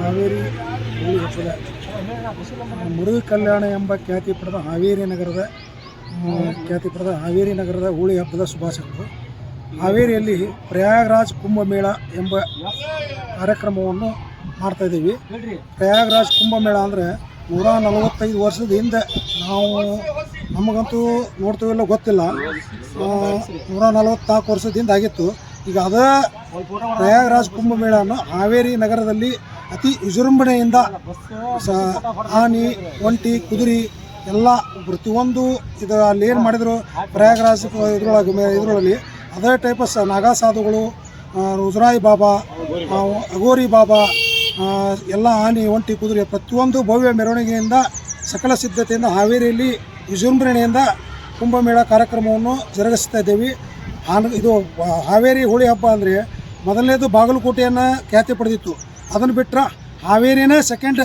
ಹಾವೇರಿ ಹೋಳಿ ಹಬ್ಬದ ಮುರುಘ ಕಲ್ಯಾಣ ಎಂಬ ಖ್ಯಾತಿ ಪಡೆದ ಹಾವೇರಿ ನಗರದ ಖ್ಯಾತಿ ಪಡೆದ ಹಾವೇರಿ ನಗರದ ಹೋಳಿ ಹಬ್ಬದ ಶುಭಾಶಯಗಳು. ಹಾವೇರಿಯಲ್ಲಿ ಪ್ರಯಾಗರಾಜ್ ಕುಂಭಮೇಳ ಎಂಬ ಕಾರ್ಯಕ್ರಮವನ್ನು ಮಾಡ್ತಾ ಇದ್ದೀವಿ. ಪ್ರಯಾಗರಾಜ್ ಕುಂಭಮೇಳ ಅಂದರೆ ನೂರ ನಲವತ್ತೈದು ವರ್ಷದ ಹಿಂದೆ ನಾವು ನಮಗಂತೂ ನೋಡ್ತೀವಿಲ್ಲ ಗೊತ್ತಿಲ್ಲ. ನೂರ ನಲವತ್ತ್ನಾಲ್ಕು ವರ್ಷದಿಂದ ಆಗಿತ್ತು. ಈಗ ಅದೇ ಪ್ರಯಾಗರಾಜ್ ಕುಂಭಮೇಳನ ಹಾವೇರಿ ನಗರದಲ್ಲಿ ಅತಿ ವಿಜೃಂಭಣೆಯಿಂದ ಆನೆ ಒಂಟಿ ಕುದುರೆ ಎಲ್ಲ ಪ್ರತಿಯೊಂದು ಇದು ಅಲ್ಲಿ ಏನು ಮಾಡಿದ್ರು ಪ್ರಯಾಗರಾಜ ಇದ್ರೊಳಗೆ ಇದರೊಳಗೆ ಅದೇ ಟೈಪ್ ಸ ನಾಗಾ ಸಾಧುಗಳು ಆ, ಬಾಬಾ ಅಗೋರಿ ಬಾಬಾ ಎಲ್ಲ ಆನೆ ಒಂಟಿ ಕುದುರೆ ಪ್ರತಿಯೊಂದು ಭವ್ಯ ಮೆರವಣಿಗೆಯಿಂದ ಸಕಲ ಸಿದ್ಧತೆಯಿಂದ ಹಾವೇರಿಯಲ್ಲಿ ವಿಜೃಂಭಣೆಯಿಂದ ಕುಂಭಮೇಳ ಕಾರ್ಯಕ್ರಮವನ್ನು ಜರುಗಿಸ್ತಾ ಇದ್ದೇವೆ. ಇದು ಹಾವೇರಿ ಹೋಳಿ ಹಬ್ಬ ಅಂದರೆ ಮೊದಲನೇದು ಬಾಗಲಕೋಟೆಯನ್ನು ಖ್ಯಾತಿ ಪಡೆದಿತ್ತು. ಅದನ್ನು ಬಿಟ್ಟರೆ ಹಾವೇರಿನೇ ಸೆಕೆಂಡ್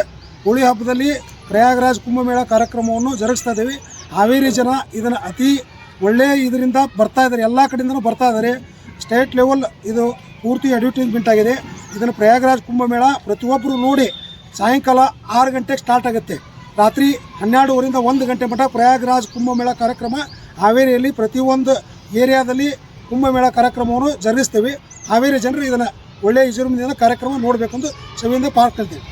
ಹೋಳಿ ಹಬ್ಬದಲ್ಲಿ ಪ್ರಯಾಗರಾಜ್ ಕುಂಭಮೇಳ ಕಾರ್ಯಕ್ರಮವನ್ನು ಜರುಗಿಸ್ತಾ ಇದ್ದೀವಿ. ಹಾವೇರಿ ಜನ ಇದನ್ನು ಅತಿ ಒಳ್ಳೆಯ ಇದರಿಂದ ಬರ್ತಾ ಇದ್ದಾರೆ. ಎಲ್ಲ ಕಡೆಯಿಂದನೂ ಬರ್ತಾ ಇದ್ದಾರೆ. ಸ್ಟೇಟ್ ಲೆವೆಲ್ ಇದು ಪೂರ್ತಿ ಅಡ್ವರ್ಟೈಸ್ಮೆಂಟ್ ಆಗಿದೆ. ಇದನ್ನು ಪ್ರಯಾಗರಾಜ್ ಕುಂಭಮೇಳ ಪ್ರತಿಯೊಬ್ಬರು ನೋಡಿ ಸಾಯಂಕಾಲ ಆರು ಗಂಟೆಗೆ ಸ್ಟಾರ್ಟ್ ಆಗುತ್ತೆ. ರಾತ್ರಿ ಹನ್ನೆರಡುವರಿಂದ ಒಂದು ಗಂಟೆ ಮಟ್ಟ ಪ್ರಯಾಗರಾಜ್ ಕುಂಭಮೇಳ ಕಾರ್ಯಕ್ರಮ ಹಾವೇರಿಯಲ್ಲಿ ಪ್ರತಿಯೊಂದು ಏರಿಯಾದಲ್ಲಿ ಕುಂಭಮೇಳ ಕಾರ್ಯಕ್ರಮವನ್ನು ಜರುಗಿಸ್ತೇವೆ. ಹಾವೇರಿ ಜನರು ಇದನ್ನು ಒಳ್ಳೆಯ ವಿಜೃಂಭಣೆಯಿಂದ ಕಾರ್ಯಕ್ರಮ ನೋಡಬೇಕೆಂದು ಸಭೆಯಿಂದ ಪಾಲ್ಕೊಳ್ತೀವಿ